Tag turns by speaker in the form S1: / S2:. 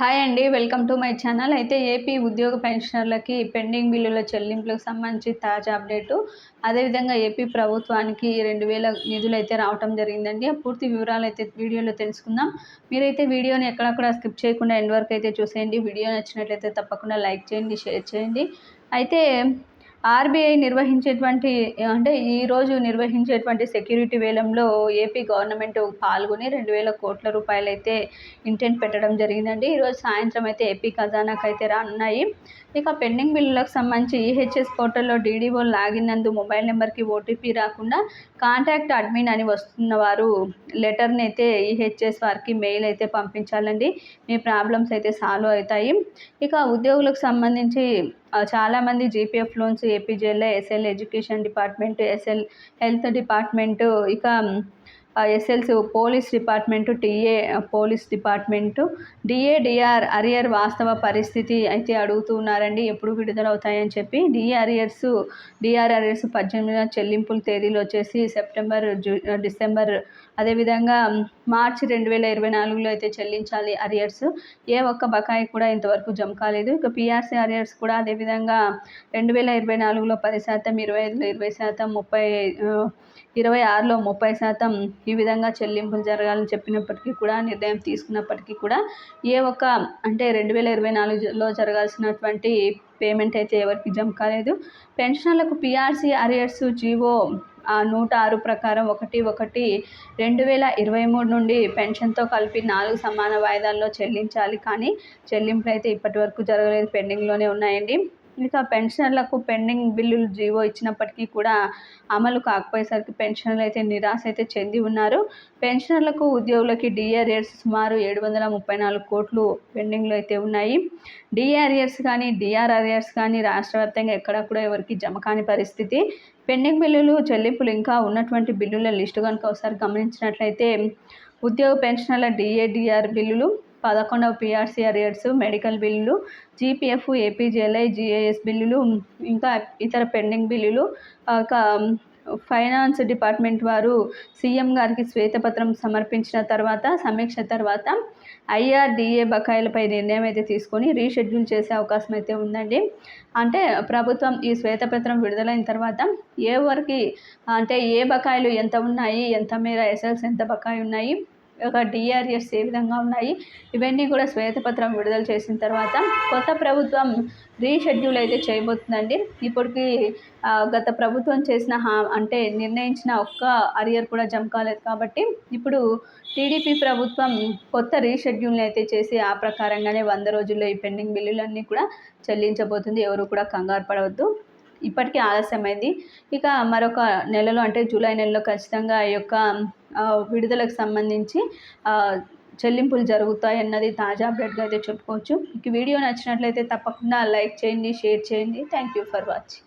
S1: Hi అండి welcome to my channel అయితే AP ఉద్యోగ పెన్షనర్లకి పెండింగ్ బిల్లుల చెల్లింపులకు సంబంధించి తాజా అప్డేటు. అదేవిధంగా ఏపీ ప్రభుత్వానికి రెండు వేల నిధులు అయితే రావటం జరిగిందండి. ఆ పూర్తి వివరాలు అయితే వీడియోలో తెలుసుకుందాం. మీరైతే వీడియోని ఎక్కడక్కడ స్కిప్ చేయకుండా ఎండ్ వరకు అయితే చూసేయండి. వీడియో నచ్చినట్లయితే తప్పకుండా లైక్ చేయండి షేర్ చేయండి. అయితే ఆర్బీఐ నిర్వహించేటువంటి అంటే ఈరోజు నిర్వహించేటువంటి సెక్యూరిటీ వేలంలో ఏపీ గవర్నమెంట్ పాల్గొని రెండు వేల కోట్ల రూపాయలు అయితే ఇంటెంట్ పెట్టడం జరిగిందండి. ఈరోజు సాయంత్రం అయితే ఏపీ ఖజానాకు అయితే రానున్నాయి. ఇక పెండింగ్ బిల్లులకు సంబంధించి ఈహెచ్ఎస్ పోర్టల్లో డీడీఓ లాగిన్ నందు మొబైల్ నెంబర్కి ఓటీపీ రాకుండా కాంటాక్ట్ అడ్మిన్ అని వస్తున్న వారు లెటర్ని అయితే ఈహెచ్ఎస్ వారికి మెయిల్ అయితే పంపించాలండి. మీ ప్రాబ్లమ్స్ అయితే సాల్వ్ అవుతాయి. ఇక ఉద్యోగులకు సంబంధించి చాలామంది GPF loans APJL SL education department SL health department ఇక SLC police department TA police department. DADR arrear వాస్తవ పరిస్థితి అయితే అడుగుతున్నారండి ఎప్పుడు విడుదలవుతాయని చెప్పి డిఏ అరియర్స్ డిఆర్ అరియర్స్ పద్దెనిమిదిన చెల్లింపుల తేదీలు వచ్చేసి సెప్టెంబర్ జూ డిసెంబర్. అదేవిధంగా మార్చి రెండు వేల ఇరవై నాలుగులో అయితే చెల్లించాలి అరియర్స్. ఏ ఒక్క బకాయి కూడా ఇంతవరకు జమ కాలేదు. ఇక పిఆర్సీ అరియర్స్ కూడా అదేవిధంగా రెండు వేల ఇరవై నాలుగులో పది శాతం ఇరవై ఐదులో ఇరవై శాతం ముప్పై ఇరవై ఆరులో ముప్పై శాతం ఈ విధంగా చెల్లింపులు జరగాలని చెప్పినప్పటికీ కూడా నిర్ణయం తీసుకున్నప్పటికీ కూడా ఏ ఒక్క అంటే రెండు వేల ఇరవై నాలుగులో జరగాల్సినటువంటి పేమెంట్ అయితే ఎవరికి జమ కాలేదు. పెన్షనర్లకు పిఆర్సీ అరియర్స్ జీవో నూట ఆరు ప్రకారం ఒకటి ఒకటి రెండు వేల ఇరవై మూడు నుండి పెన్షన్తో కలిపి నాలుగు సమాన వాయిదాల్లో చెల్లించాలి. కానీ చెల్లింపులు అయితే ఇప్పటి వరకు జరగలేదు. పెండింగ్లోనే ఉన్నాయండి. ఇక పెన్షనర్లకు పెండింగ్ బిల్లులు జీవో ఇచ్చినప్పటికీ కూడా అమలు కాకపోయేసరికి పెన్షనర్లు అయితే నిరాశ అయితే చెంది ఉన్నారు. పెన్షనర్లకు ఉద్యోగులకి డిఆర్ఎస్ సుమారు ఏడు వందల ముప్పై నాలుగు కోట్లు పెండింగ్లో అయితే ఉన్నాయి. డిఆర్ఎస్ కానీ డిఆర్ఆర్ఏర్స్ కానీ రాష్ట్ర వ్యాప్తంగా ఎక్కడ కూడా ఎవరికి జమ కాని పరిస్థితి. పెండింగ్ బిల్లులు చెల్లింపులు ఇంకా ఉన్నటువంటి బిల్లుల లిస్టు కనుక ఒకసారి గమనించినట్లయితే ఉద్యోగ పెన్షనర్ల డిఏడిఆర్ బిల్లులు పదకొండవ పిఆర్సీ అరియర్స్ మెడికల్ బిల్లులు జీపీఎఫ్ ఏపీజేఎల్ఐ జిఏఎస్ బిల్లులు ఇంకా ఇతర పెండింగ్ బిల్లులు. ఫైనాన్స్ డిపార్ట్మెంట్ వారు సీఎం గారికి శ్వేతపత్రం సమర్పించిన తర్వాత సమీక్ష తర్వాత ఐఆర్డిఏ బకాయిలపై నిర్ణయం అయితే తీసుకొని రీషెడ్యూల్ చేసే అవకాశం అయితే ఉందండి. అంటే ప్రభుత్వం ఈ శ్వేతపత్రం విడుదలైన తర్వాత ఏ అంటే ఏ బకాయిలు ఎంత ఉన్నాయి ఎంత మేర ఎస్ఎల్స్ ఎంత బకాయి ఉన్నాయి డిఆర్ఎస్ ఏ విధంగా ఉన్నాయి. ఇవన్నీ కూడా శ్వేతపత్రం విడుదల చేసిన తర్వాత కొత్త ప్రభుత్వం రీషెడ్యూల్ అయితే చేయబోతుందండి. ఇప్పటికి గత ప్రభుత్వం చేసిన హా అంటే నిర్ణయించిన ఒక్క అరియర్ కూడా జమ కాలేదు కాబట్టి ఇప్పుడు టీడీపీ ప్రభుత్వం కొత్త రీషెడ్యూల్ని అయితే చేసి ఆ ప్రకారంగానే వంద రోజుల్లో ఈ పెండింగ్ బిల్లులన్నీ కూడా చెల్లించబోతుంది. ఎవరు కూడా కంగారు పడవద్దు. ఇప్పటికీ ఆలస్యమైంది. ఇక మరొక నెలలో అంటే జూలై నెలలో ఖచ్చితంగా ఈ యొక్క విడుదలకు సంబంధించి చెల్లింపులు జరుగుతాయి అన్నది తాజా అప్డేట్గా అయితే చెప్పుకోవచ్చు. మీకు వీడియో నచ్చినట్లయితే తప్పకుండా లైక్ చేయండి షేర్ చేయండి. Thank you for watching.